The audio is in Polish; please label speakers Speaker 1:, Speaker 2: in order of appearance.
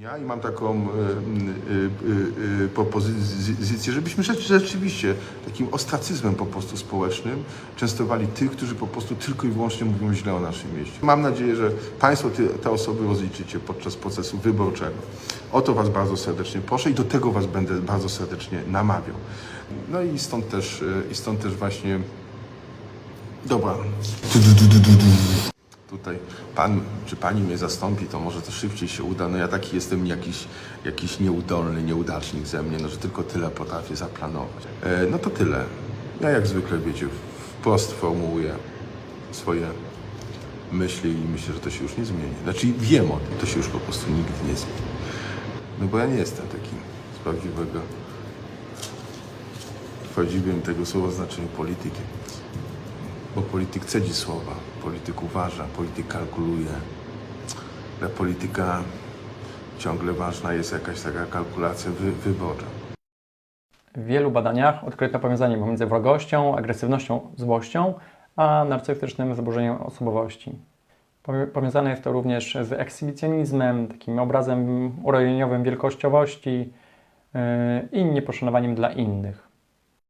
Speaker 1: Ja i mam taką y, y, y, propozycję, żebyśmy rzecz- rzeczywiście takim ostracyzmem po prostu społecznym częstowali tych, którzy po prostu tylko i wyłącznie mówią źle o naszym mieście. Mam nadzieję, że Państwo te osoby rozliczycie podczas procesu wyborczego. O to Was bardzo serdecznie proszę i do tego Was będę bardzo serdecznie namawiał. No i stąd też, i stąd też właśnie Dobra. Tutaj pan czy pani mnie zastąpi, to może to szybciej się uda. No ja taki jestem jakiś, jakiś nieudolny, nieudacznik ze mnie, no że tylko tyle potrafię zaplanować. E, no to tyle. Ja jak zwykle, wiecie, wprost formułuję swoje myśli i myślę, że to się już nie zmieni. Znaczy wiem o tym, to się już po prostu nigdy nie zmieni. No bo ja nie jestem taki z prawdziwego, w prawdziwym tego słowa znaczeniu politykiem. Bo polityk cedzi słowa, polityk uważa, polityk kalkuluje. Dla polityka ciągle ważna jest jakaś taka kalkulacja wy, wyborcza.
Speaker 2: W wielu badaniach odkryto powiązanie pomiędzy wrogością, agresywnością, złością, a narcystycznym zaburzeniem osobowości. Powi- Powiązane jest to również z ekshibicjonizmem, takim obrazem urojeniowym wielkościowości yy, i nieposzanowaniem dla innych.